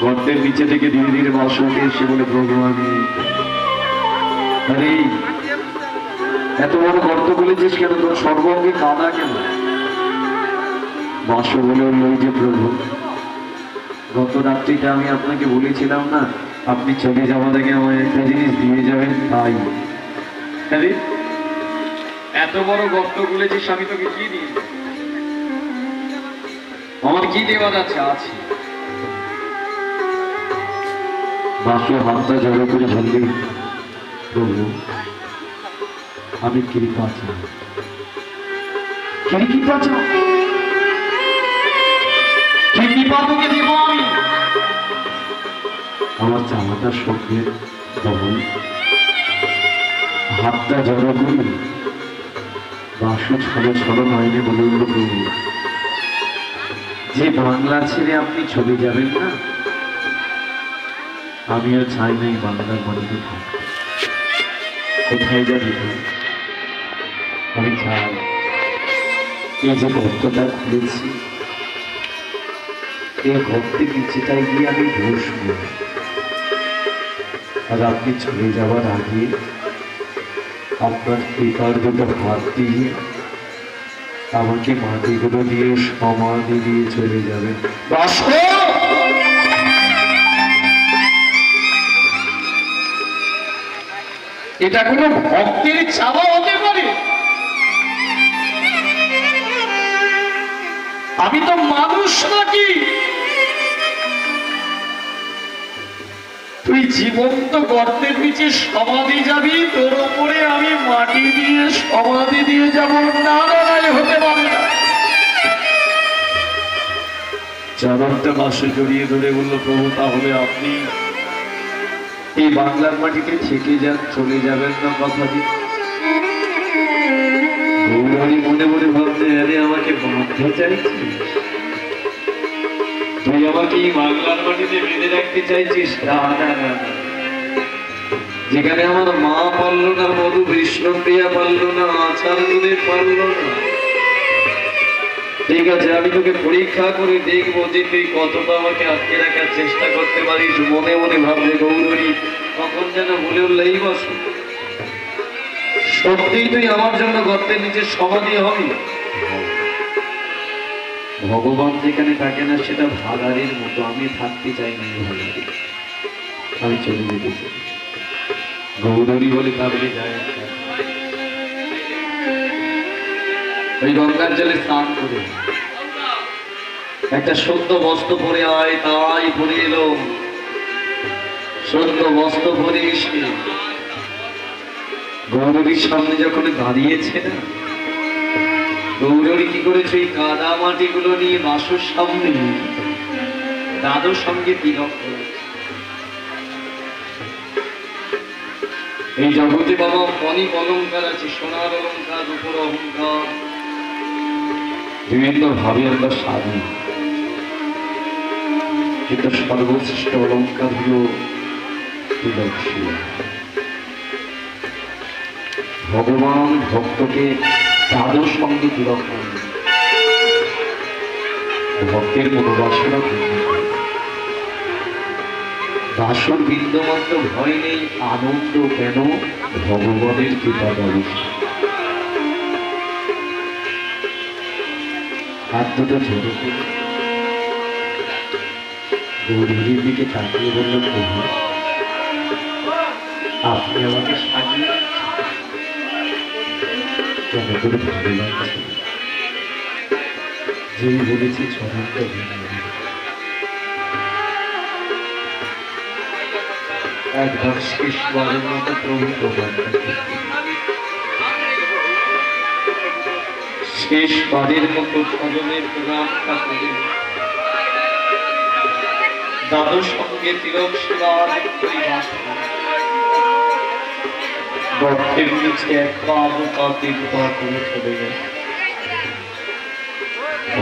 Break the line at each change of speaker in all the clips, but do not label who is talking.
গর্তের নিচে থেকে ধীরে ধীরে বাসুকে এসে বলে আমি আরে, এত বড় গর্ত বলেছিস কেন? তোর সর্বঙ্গে কাদা কেন? বাসু বলে, "ওই যে প্রভু গত রাত্রিটা আমি আপনাকে বলেছিলাম না, আপনি চলে যাওয়ার আগে আমায় একটা জিনিস দিয়ে যাবেন, তাই। এত বড় গর্ত বলেছিস আমি তোকে কি দিই আমার কি দেওয়ার আছে? আছে। বাসু হাতটা জড়ো করে বললি প্রভু, আমি কৃপা চাই। কৃপা আমি। আমার চাওয়াটা সঙ্গে তখন হাতটা জড়ো করি বাসু ছলো ছলো নয়নে বলে উঠল যে বাংলা ছেড়ে আপনি চলে যাবেন না? আমিও চাই না এই বাংলার মাটিতে থাকতে কোথায় যাবি আমি চাই এই যে গর্তটা খুলেছি এই গর্তের নিচেটায় গিয়ে আমি বসবো। আর আপনি চলে যাওয়ার আগে আপনার পিতার দুটো হাত দিয়ে আমাকে মাটিগুলো দিয়ে সমাধি দিয়ে চলে যাবেন।
এটা কোনো ভক্তের চাওয়া হতে পারে? আমি তো মানুষ নাকি? তুই জীবন্ত গর্তের নিচে সমাধি যাবি তোর উপরে আমি মাটি দিয়ে সমাধি দিয়ে যাব। না না, হতে পারে না।
চাদরটা মাসে জড়িয়ে ধরে বলল প্রভু তাহলে আপনি এই বাংলার মাটিতে থেকে যান চলে যাবেন না কথা দিন গৌরী মনে মনে ভাবতে, আরে, আমাকে তুই আমাকে এই বাংলার মাটিতে বেঁধে রাখতে চাইছিস? না না না। যেখানে আমার মা পারল না, মধু বিষ্ণুপ্রিয়া পারল না, আচার পারল না। ঠিক আছে, আমি তোকে পরীক্ষা করে দেখব যে তুই কতটা আমাকে আটকে রাখার চেষ্টা করতে পারিস। মনে মনে ভাবলে গৌরী তখন যেন বলে উঠল এই বস। সত্যিই তুই আমার জন্য গর্তের নিচে সমাধি হবি? ভগবান যেখানে থাকে না, সেটা ভাগাড়ির মতো। আমি থাকতে চাই না আমি চলে যেতে চাই। গৌরী বলে তাহলে যায়। ওই গঙ্গার জলে স্নান করে একটা সদ্য বস্ত্র পরে আয়, তাই পরে এলো। সদ্য বস্ত্র পরে এসে গৌরীর সামনে যখন দাঁড়িয়েছে না, গৌরী কি করেছে? এই কাদা মাটিগুলো নিয়ে বাসুর সামনে দাদুর সঙ্গে তিলক এই জগতে বাবা অনেক অলঙ্কার আছে, সোনার অলঙ্কার রূপর অহংকার। বিভিন্ন ভাবে আমরা স্বাধীন। কিন্তু সর্বশ্রেষ্ঠ অলঙ্কার হল ভগবান ভক্তকে তাদের সঙ্গে তিলক ভক্তের পূর্ণ করেন। বাসর বিন্দুমাত্র ভয় নেই, আনন্দ কেন? ভগবানের কৃপা ব্যবস্থা হাত দুটো করে গৌরীর দিকে তাকিয়ে বলল আপনি আমাকে সাজিয়ে কেন করে ভালো লাগছে বলেছি ছড়াটা একবার শেষবারের মতো প্রভু প্রদান শেষবারের মতো সদনের প্রণামটা করে। দাদুর সঙ্গে তিলক সেবার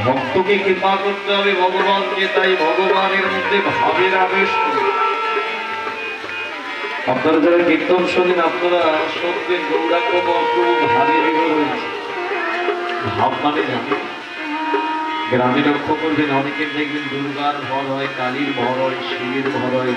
ভক্তকে কৃপা করতে হবে ভগবানকে, তাই ভগবানের মধ্যে ভাবের আবেশ আপনারা যারা কীর্তন শোনেন, আপনারা শুনবেন, গৌরাঙ্গ মহাপ্রভু বিভোর হয়েছে ভাব মানে জানেন গ্রামে লক্ষ্য করবেন অনেকের দেখবেন দুর্গার ভর হয়, কালীর ভর হয়, শিবের ভর হয়